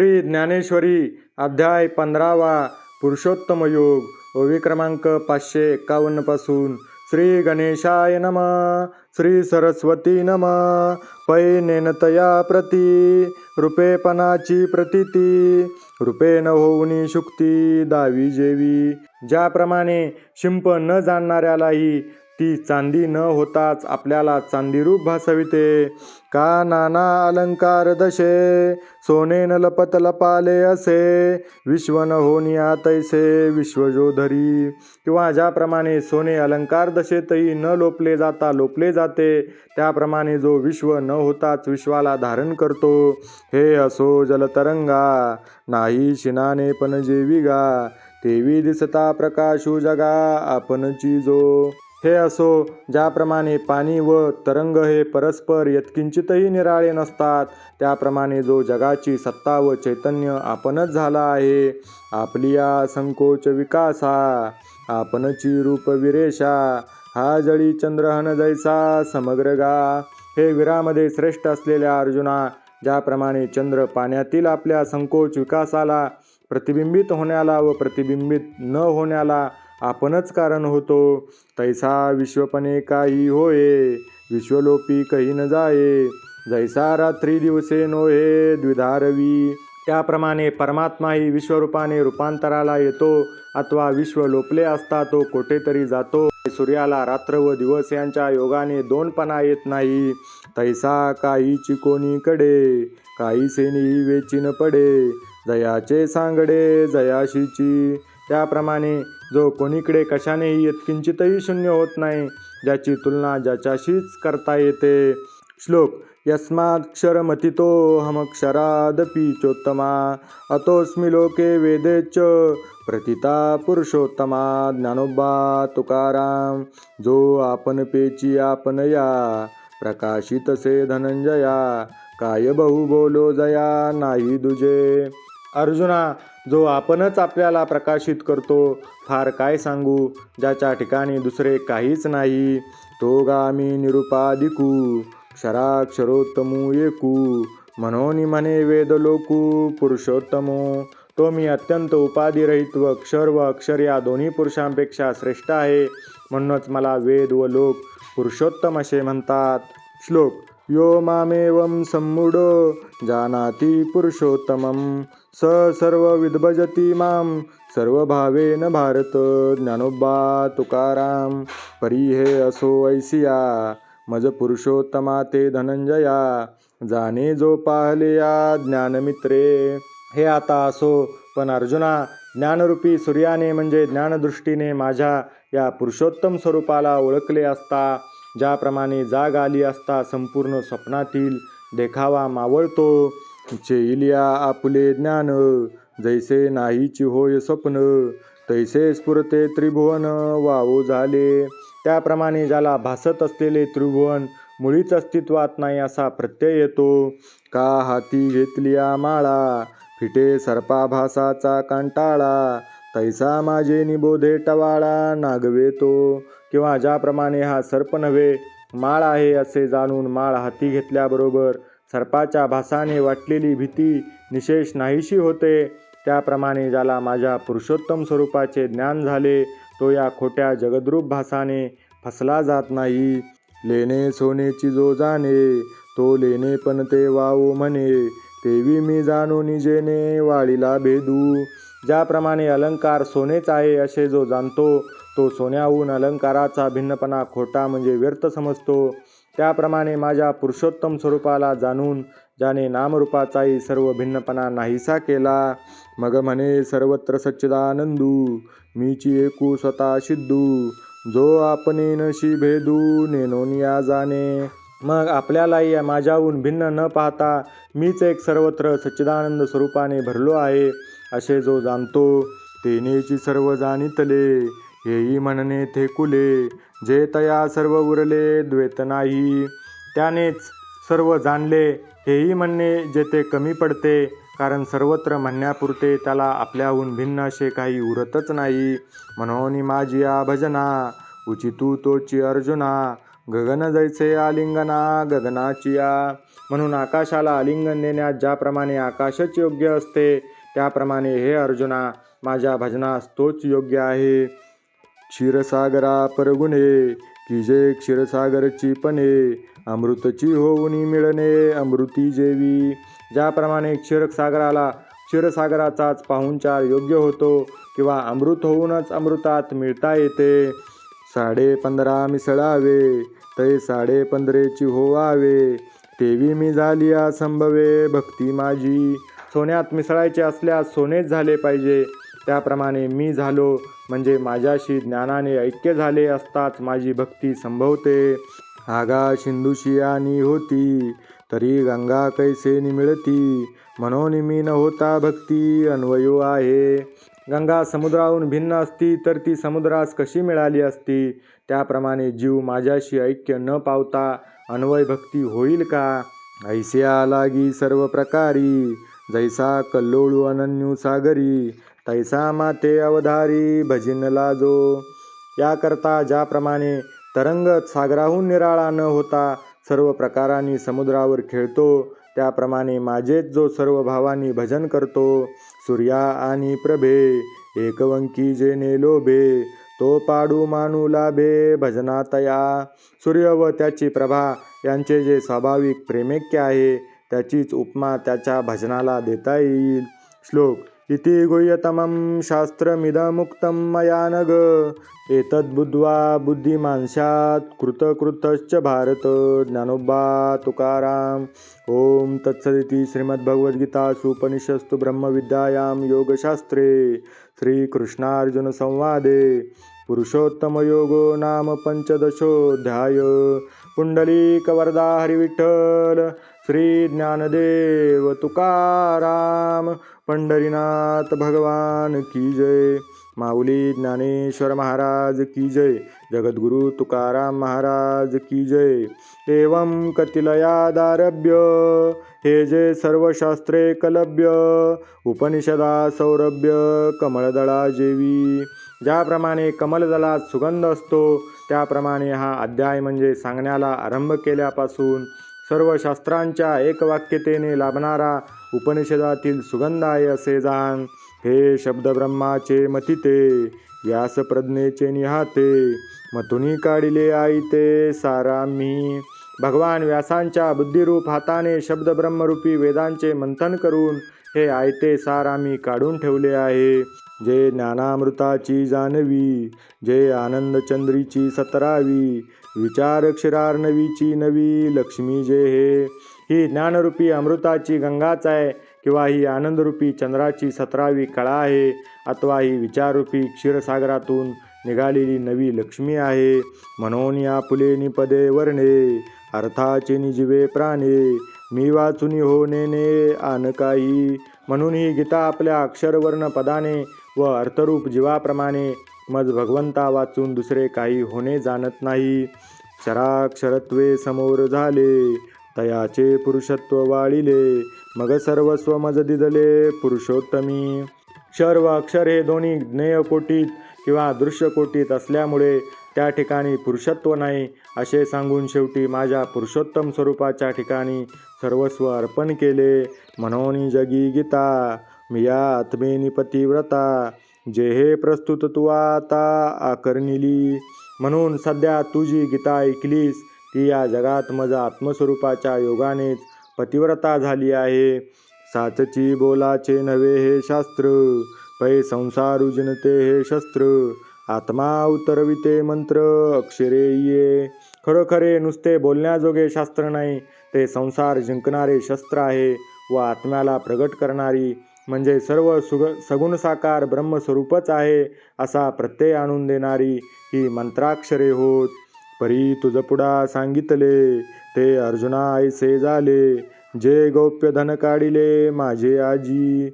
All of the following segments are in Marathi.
श्री ज्ञानेश्वरी अध्याय पंधरावा पुरुषोत्तम योग ओवी क्रमांक पाचशे एक्कावन्नपासून. श्री गणेशाय नम श्री सरस्वती नम पै नेनतया प्रती रूपेपणाची प्रतीती रूपे न होऊनी शुक्ती दावी जेवी. ज्याप्रमाणे शिंप न जाणणाऱ्यालाही ती चांदी न होताच आपल्याला चांदीरूप भासविते. का नाना अलंकार दशे सोने न लपत लपाले असे विश्व न होनिया तैसे विश्वजोधरी किंवा ज्याप्रमाणे सोने अलंकार दशेतही न लोपले जाता लोपले जाते त्याप्रमाणे जो विश्व न होताच विश्वाला धारण करतो हे असो जलतरंगा. नाही शिनाने पण जेवी गा तेवी दिसता प्रकाशू जगा आपणची जो हे असो ज्याप्रमाणे पाणी व तरंग हे परस्पर यत्किंचितही निराळे नसतात त्याप्रमाणे जो जगाची सत्ता व चैतन्य आपणच झाला आहे आपली या संकोच विकासा आपणची रूप विरेषा हा जळी चंद्रहन जैसा समग्र गा. हे वीरामध्ये श्रेष्ठ असलेल्या अर्जुना ज्याप्रमाणे चंद्र पाण्यातील आपल्या संकोच विकासाला प्रतिबिंबित होण्याला व प्रतिबिंबित न होण्याला आपणच कारण होतो. तैसा विश्वपणे काही होये विश्वलोपी कही न जाये. जैसा रात्री दिवसे नोहे द्विधारवी. त्याप्रमाणे परमात्माही विश्वरूपाने रूपांतराला येतो. अथवा विश्व लोपले असता तो कोठेतरी जातो. सूर्याला रात्र व दिवस यांच्या योगाने दोनपणा येत नाही. तैसा काही चिकोणीकडे काही सेनी वेचिन पडे. जयाचे सांगडे जयाशीची. त्याप्रमाणे जो कोणीकडे कशानेही यत्किंचितही शून्य होत नाही ज्याची तुलना ज्याच्याशीच करता येते. श्लोक यस्माक्षरमतितो हमक्षरादपि चोत्तमा अतोस्मि लोके वेदेच प्रतिता पुरुषोत्तमा ज्ञानोबा तुकाराम जो आपण पेची आपण या प्रकाशितसे धनंजया काय बहु बोलो जया नाही दुजे. अर्जुना जो आपणच आपल्याला प्रकाशित करतो फार काय सांगू? ज्याच्या ठिकाणी दुसरे काहीच नाही. तो गामी निरुपादिकू क्षराक्षरोत्तमू एकू म्हणून म्हणे वेद लोकू पुरुषोत्तमो तो मी अत्यंत उपाधिरहित व अक्षर व अक्षर या दोन्ही पुरुषांपेक्षा श्रेष्ठ आहे. म्हणूनच मला वेद व लोक पुरुषोत्तम असे म्हणतात. श्लोक यो मामेवं सम्मुडो जानाति पुरुषोत्तमं। स सर्वविद्भजति मां सर्वभावेन भारत ज्ञानोबा तुकाराम परी हे असो ऐसिया मज पुरुषोत्तमा ते धनंजया। जाणे जो पाहले या ज्ञानमित्रे। हे आता असो पण अर्जुना ज्ञानरूपी सूर्याने म्हणजे ज्ञानदृष्टीने माझ्या या पुरुषोत्तम स्वरूपाला ओळखले असता ज्याप्रमाणे जाग आली असता संपूर्ण स्वप्नातील देखावा मावळतो. चेइलिया आपुले ज्ञान जैसे नाहीची होय स्वप्न तैसे स्फुरते त्रिभुवन वावो झाले. त्याप्रमाणे ज्याला भासत असलेले त्रिभुवन मुळीच अस्तित्वात नाही असा प्रत्यय येतो. का हाती घेतलिया माळा फिटे सर्पाभासाचा कंटाळा तैसा माझे निबोधे टवाळा नागवेतो. किंवा ज्याप्रमाणे हा सर्प नव्हे माळ आहे असे जाणून माळ हाती घेतल्याबरोबर सर्पाच्या भासाने वाटलेली भीती निशेष नाहीशी होते. त्याप्रमाणे ज्याला माझ्या पुरुषोत्तम स्वरूपाचे ज्ञान झाले तो या खोट्या जगद्रूप भासाने फसला जात नाही. लेणे सोनेची जो जाणे तो लेणे पण ते वावो म्हणे. तेवी मी जाणू निजेने वाळीला भेदू ज्याप्रमाणे अलंकार सोनेच आहे असे जो जाणतो तो सोन्याहून अलंकाराचा भिन्नपणा खोटा म्हणजे व्यर्थ समजतो. त्याप्रमाणे माझ्या पुरुषोत्तम स्वरूपाला जाणून ज्याने नामरूपाचाही सर्व भिन्नपणा नाहीसा केला मग म्हणे सर्वत्र सच्चिदानंदू मीची एकू स्वतः सिद्धू जो आपणे नशी भेदू नेनोनिया जाणे मग आपल्यालाही माझ्याहून भिन्न न पाहता मीच एक सर्वत्र सच्चिदानंद स्वरूपाने भरलो आहे. असे जो जाणतो तेनेची सर्व जाणितले. हेही म्हणणे थेकुले जे तया सर्व उरले द्वेत नाही. त्यानेच सर्व जाणले हेही म्हणणे जेथे कमी पडते कारण सर्वत्र म्हणण्यापुरते त्याला आपल्याहून भिन्न असे काही उरतच नाही. म्हणून माझी या भजना उचितू तोची अर्जुना गगन जैसे आलिंगना गगनाची या म्हणून आकाशाला आलिंगन देण्यात ज्याप्रमाणे आकाशच योग्य असते त्याप्रमाणे हे अर्जुना माझ्या भजनास तोच योग्य आहे. क्षीरसागरा परगुणे की जे क्षीरसागरची पणे अमृतची होऊन मिळणे अमृती जेवी. ज्याप्रमाणे क्षीरसागराला क्षीरसागराचाच पाहुणचार योग्य होतो किंवा अमृत होऊनच अमृतात मिळता येते. साडे पंधरा मिसळावे तै साडे पंधरेची होवावे. तेवी मी झाली संभवे भक्ती माझी. सोन्यात मिसळायचे असल्यास सोनेच झाले पाहिजे. त्याप्रमाणे मी झालो. म्हणजे माझ्याशी ज्ञानाने ऐक्य झाले असताच माझी भक्ती संभवते. आगा सिंधुशी आणि होती. तरी गंगा कैसे निमिळती म्हणून मी न होता भक्ती अन्वयो आहे. गंगा समुद्राहून भिन्न असती तर ती समुद्रास कशी मिळाली असती? त्याप्रमाणे जीव माझ्याशी ऐक्य न पावता अन्वय भक्ती होईल का? ऐस्या लागी सर्व प्रकारी. जैसा कल्लोळू अनन्यू सागरी तैसा माते अवधारी भजिनला जो याकरता ज्याप्रमाणे तरंग सागराहून निराळा न होता सर्व प्रकारांनी समुद्रावर खेळतो त्याप्रमाणे माझेच जो सर्व भावांनी भजन करतो सूर्या आणि प्रभे एकवंकी जेने लोभे तो पाडू मानू लाभे भजनातया. सूर्य व त्याची प्रभा यांचे जे स्वाभाविक प्रेमेक्य आहे त्याचीच उपमा त्याच्या भजनाला देता येईल. श्लोक इति गुह्यतमं शास्त्रमिदमुक्तं मया नग एतद्बुद्ध्वा बुद्धिमांस्यात् कृतकृतश्च भारत ज्ञानोबा तुकाराम। ओम तत्सदिति श्रीमद्भगवद्गीतासु उपनिषत्सु ब्रह्मविद्यायां योगशास्त्रे श्रीकृष्णार्जुनसंवादे। पुरुषोत्तमयोगो नाम पञ्चदशोऽध्याय। पुण्डलीकवरदा हरिविठ्ठल। श्री ज्ञानदेव तुकाराम पंढरीनाथ भगवान की जय. माऊली ज्ञानेश्वर महाराज की जय. जगद्गुरु तुकाराम महाराज की जय. एवं कतिलयादारभ्य हे जे सर्व शास्त्रे कलभ्य उपनिषदा सौरभ्य कमळदळा जेवी. ज्याप्रमाणे कमलदलात सुगंध असतो त्याप्रमाणे हा अध्याय म्हणजे सांगण्याला आरंभ केल्यापासून सर्व शास्त्रांच्या एकवाक्यतेने लाभणारा उपनिषदातील सुगंध आहे असे जाण हे शब्द ब्रह्माचे व्यासप्रज्ञेचे निहाते मथुनी काढिले आईते सारा मी भगवान व्यासांच्या बुद्धिरूप हाताने शब्द ब्रह्मरूपी वेदांचे मंथन करून हे आयते सार आम्ही काढून ठेवले आहे. जे ज्ञानामृताची जानवी जे आनंदचंद्रीची सतरावी विचारक्षरार्णवीची नवी लक्ष्मी जे हे. ही ज्ञानरूपी अमृताची गंगाच आहे किंवा ही आनंदरूपी चंद्राची सतरावी कळा आहे अथवा ही विचाररूपी क्षीरसागरातून निघालेली नवी लक्ष्मी आहे. म्हणून या फुले निपदे वर्णे अर्थाचे निजीवे प्राणे मी वाचुनी हो नेने आन काही. म्हणून ही गीता आपल्या अक्षरवर्ण पदाने व अर्थरूप जीवाप्रमाणे मज भगवंता वाचून दुसरे काही होणे जाणत नाही. क्षराक्षरत्वे समोर झाले तयाचे पुरुषत्व वाळिले मग सर्वस्व मज दिदले पुरुषोत्तमी. क्षर व अक्षर हे दोन्ही ज्ञेयकोटीत किंवा दृश्यकोटीत असल्यामुळे त्या ठिकाणी पुरुषत्व नाही असे सांगून शेवटी माझ्या पुरुषोत्तम स्वरूपाच्या ठिकाणी सर्वस्व अर्पण केले. म्हणून जगी गीता मिया आत्मेनी पतिव्रता जे हे प्रस्तुत तू आता आकर्णिली. म्हणून सध्या तुझी गीता ऐकलीस ती या जगात मजा आत्मस्वरूपाच्या योगानेच पतिव्रता झाली आहे. साचची बोलाचे नवे हे शास्त्र पै संसार उजनते हे शस्त्र आत्मा उतरविते मंत्र अक्षरे ये खरोखरे नुसते बोलण्याजोगे शास्त्र नाही ते संसार जिंकणारे शस्त्र आहे व आत्म्याला प्रगट करणारी म्हणजे सर्व सुग सगुण साकार ब्रह्मस्वरूपच आहे असा प्रत्यय आणून देणारी ही मंत्राक्षरे होत. परी तुझ पुढा सांगितले ते अर्जुना ऐसे झाले जे गौप्य धन काढिले माझे आजी.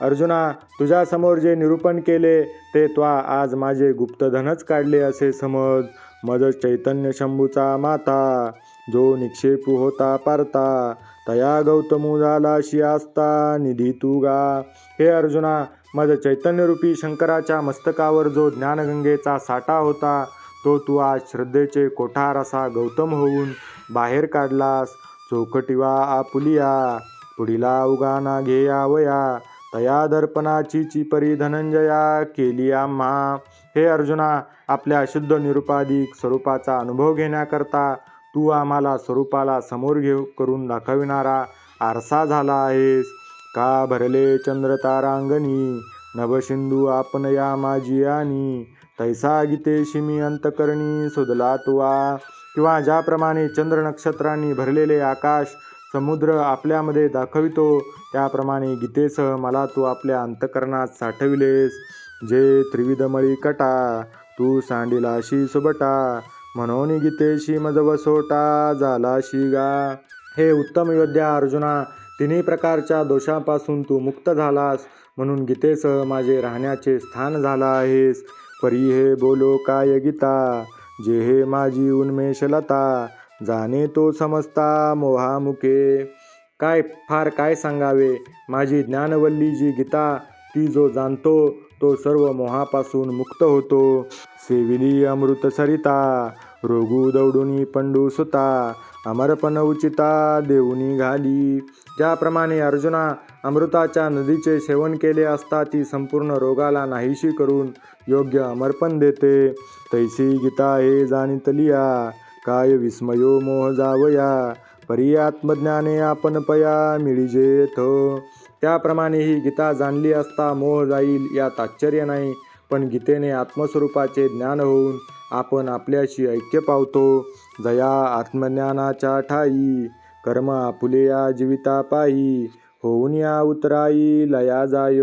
अर्जुना तुझ्यासमोर जे निरूपण केले ते त्वा आज माझे गुप्तधनच काढले असे समज. मज चैतन्य शंभूचा माता जो निक्षेपू होता पारता. तया गौतमू झाला शियास्ता निधी तू गा हे अर्जुना मज चैतन्यरूपी शंकराच्या मस्तकावर जो ज्ञानगंगेचा साठा होता तो तू आज श्रद्धेचे कोठार असा गौतम होऊन बाहेर काढलास. चौकटीवा आपुलिया पुढीला उगाना घेयावया तया दर्पणाची चिपरी धनंजया केली आम्हा. हे अर्जुना आपल्या शुद्ध निरुपाधिक स्वरूपाचा अनुभव घेण्याकरता तू आम्हाला स्वरूपाला समोर घेऊ करून दाखविणारा आरसा झाला आहेस. का भरले चंद्र तारांगणी नभसिंधू आपण या माझी आणि तैसा गीतेशी मी अंतकरणी सुदला तुवा. किंवा ज्याप्रमाणे चंद्र नक्षत्रांनी भरलेले आकाश समुद्र आपल्यामध्ये दाखवितो त्याप्रमाणे गीतेसह मला तू आपल्या अंतकरणात साठविलेस. जे त्रिविधमळी कटा तू सांडिलाशी सुबटा. म्हणून गीतेशी मजवसोटा झाला शिगा. हे उत्तम योद्ध्या अर्जुना. तिन्ही प्रकारच्या दोषापासून तू मुक्त झालास म्हणून गीतेसह माझे राहण्याचे स्थान झाला आहेस. परी हे बोलो काय गीता? जे हे माझी उन्मेषलता जाणे तो समजता मोहामुखे काय फार काय सांगावे? माझी ज्ञानवल्ली जी गीता ती जो जाणतो तो सर्व मोहापासून मुक्त होतो. सेविली अमृत सरिता रोगू दौडुनी पंडू सुता अमरपण उचिता देऊनी घाली. ज्याप्रमाणे अर्जुना अमृताच्या नदीचे सेवन केले असता ती संपूर्ण रोगाला नाहीशी करून योग्य अमर्पण देते. तैसी गीता हे जाणितलिया काय विस्मयो मोह जावया परी आत्मज्ञाने आपण पया मिळिजेथ त्याप्रमाणे ही गीता जाणली असता मोह जाईल यात आश्चर्य नाही पण गीतेने आत्मस्वरूपाचे ज्ञान होऊन आपण आपल्याशी ऐक्य पावतो. जया आत्मज्ञानाच्या ठाई कर्म आपुले या जीविता पायी. होऊन या उतराई लया जाय.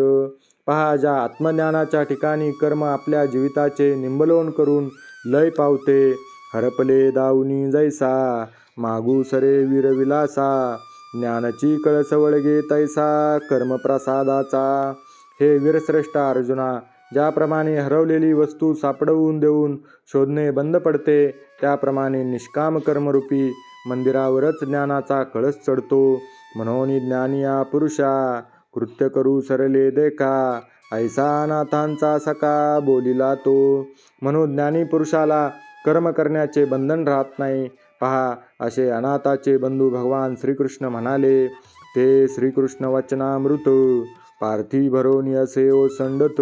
पहा ज्या आत्मज्ञानाच्या ठिकाणी कर्म आपल्या जीविताचे निंबलोन करून लय पावते. हरपले दाऊनी जैसा मागू सरे वीरविलासा ज्ञानाची कळसवळगे तैसा कर्मप्रसादाचा. हे वीरश्रेष्ठ अर्जुना ज्याप्रमाणे हरवलेली वस्तू सापडवून देऊन शोधणे बंद पडते त्याप्रमाणे निष्काम कर्मरूपी मंदिरावरच ज्ञानाचा कळस चढतो. म्हणून ज्ञानिया पुरुषा कृत्य करू सरले देखा ऐसा नाथांचा सका बोलिला तो. म्हणून ज्ञानी पुरुषाला कर्म करण्याचे बंधन राहत नाही पहा असे अनाथाचे बंधू भगवान श्रीकृष्ण म्हणाले ते श्रीकृष्ण वचनामृत पार्थी भरोनी असे ओसंडत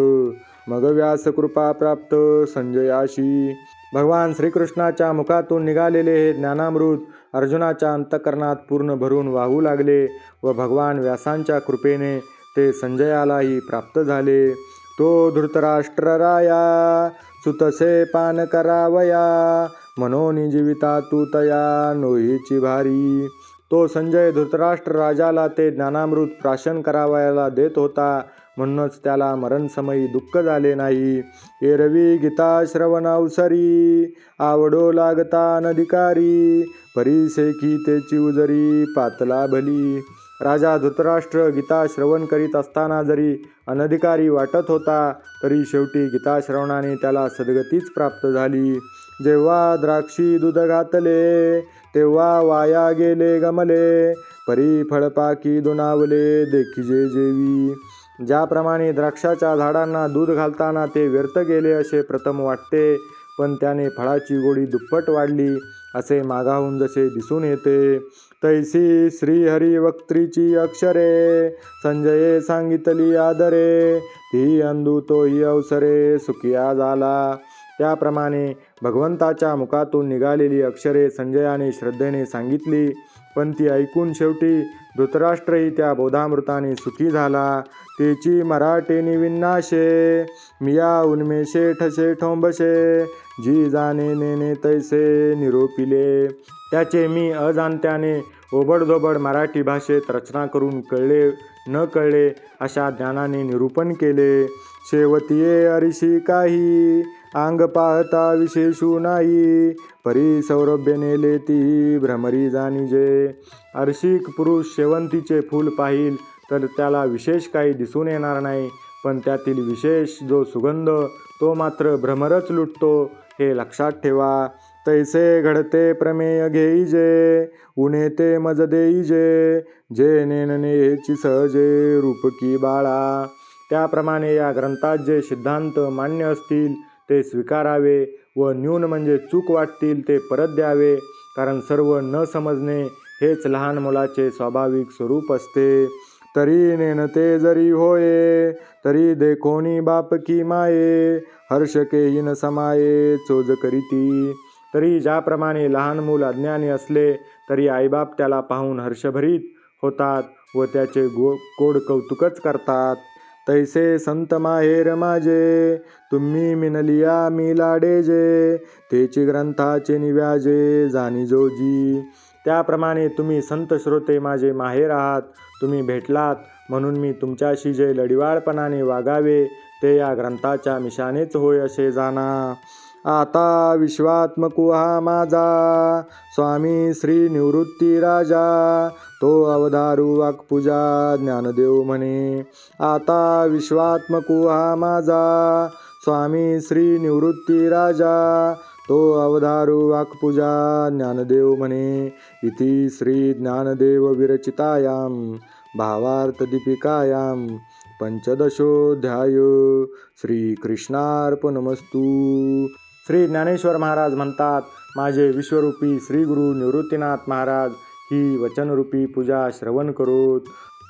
मग व्यास कृपा प्राप्त संजयाशी. भगवान श्रीकृष्णाच्या मुखातून निघालेले हे ज्ञानामृत अर्जुनाच्या अंतकरणात पूर्ण भरून वाहू लागले व भगवान व्यासांच्या कृपेने ते संजयालाही प्राप्त झाले. तो धृतराष्ट्रराया सुतसे पान करावया मनोनी जीविता तू तया नोहीची भारी. तो संजय धृतराष्ट्र राजाला ते ज्ञानामृत प्राशन करावयाला देत होता. म्हणूनच त्याला मरणसमयी दुःख झाले नाही. एरवी गीता श्रवणावसरी आवडो लागता अनधिकारी परीसेखी तेची उजरी पातला भली. राजा धृतराष्ट्र गीता श्रवण करीत असताना जरी अनधिकारी वाटत होता तरी शेवटी गीता श्रवणाने त्याला सद्गतीच प्राप्त झाली. जेव्हा द्राक्षी दूध घातले तेव्हा वाया गेले गमले. परी फळपाकी दुनावले देखिजे जेवी. ज्याप्रमाणे द्राक्षाच्या झाडांना दूध घालताना ते व्यर्थ गेले असे प्रथम वाटते पण त्याने फळाची गोडी दुप्पट वाढली असे मागाहून जसे दिसून येते. तैसी श्रीहरी वक्त्रीची अक्षरे संजये सांगितली आदरे. ती अंधू तोही अवसरे सुखिया झाला. त्याप्रमाणे भगवंताच्या मुखातून निघालेली अक्षरे संजयाने श्रद्धेने सांगितली. पण ती ऐकून शेवटी धृतराष्ट्रही त्या बोधामृताने सुखी झाला. तेची मराठेनी विन्नाशे मिया उन्मेषे ठसे ठोंबशे जी जाणे नेने तैसे निरोपिले. त्याचे मी अजाणत्याने ओबडधोबड मराठी भाषेत रचना करून कळले न कळले अशा ज्ञानाने निरूपण केले. शेवतीये अरिशी काही अंग पाहता विशेषू नाही. परी सौरभ्य नेले ती भ्रमरी जाणीजे. अर्शिक पुरुष शेवंतीचे फूल पाहिल तर त्याला विशेष काही दिसून येणार नाही. पण त्यातील विशेष जो सुगंध तो मात्र भ्रमरच लुटतो हे लक्षात ठेवा. तैसे घडते प्रमेय घेईजे उणे ते मज देई जे नेनने हेची सहजे रूपकी बाळा. त्याप्रमाणे या ग्रंथात जे सिद्धांत मान्य असतील ते स्वीकारावे व न्यून म्हणजे चूक वाटतील ते परत द्यावे. कारण सर्व न समजणे हेच लहान मुलाचे स्वाभाविक स्वरूप असते. तरी नेनते जरी होये तरी देखोनी बाप की माये. हर्ष के न समाये चोज करीती. तरी ज्याप्रमाणे लहान मूल अज्ञानी असले तरी आईबाप त्याला पाहून हर्षभरीत होतात व त्याचे गो कोड कौतुकच करतात. तैसे संत माहेर माझे तुम्ही मिनलिया मी लाडेजे तेची ग्रंथाचे निव्याजे जाणी जोजी त्याप्रमाणे तुम्ही संत श्रोते माझे माहेर आहात तुम्ही भेटलात म्हणून मी तुमच्याशी जे लढिवाळपणाने वागावे ते या ग्रंथाच्या मिशानेच होय असे जाणा. आता विश्वात्मकु हा माझा. स्वामी श्री निवृत्ती राजा तो अवधारू वाक्पूजा ज्ञानदेव म्हणे. आता विश्वात्मकु हा माझा. स्वामी श्री निवृत्ती राजा तो अवधारू वाक्पूजा ज्ञानदेव म्हणे. इति श्री ज्ञानदेव विरचितायां भावार्थदीपिकायां पंचदशोध्याय श्रीकृष्णार्पणमस्तु. श्री ज्ञानेश्वर महाराज म्हणतात माझे विश्वरूपी श्री गुरु निवृत्तीनाथ महाराज ही वचनरूपी पूजा श्रवण करूत.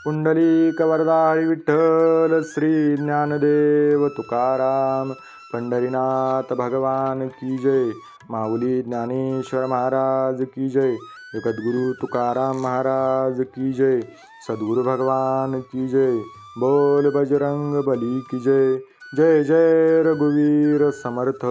पुंडलिक वरदाळी विठ्ठल श्री ज्ञानदेव तुकाराम पंढरीनाथ भगवान की जय माऊली ज्ञानेश्वर महाराज की जय जगद्गुरु तुकाराम महाराज की जय सद्गुरु भगवान की जय बोल बजरंग बली की जय जय जय रघुवीर समर्थ।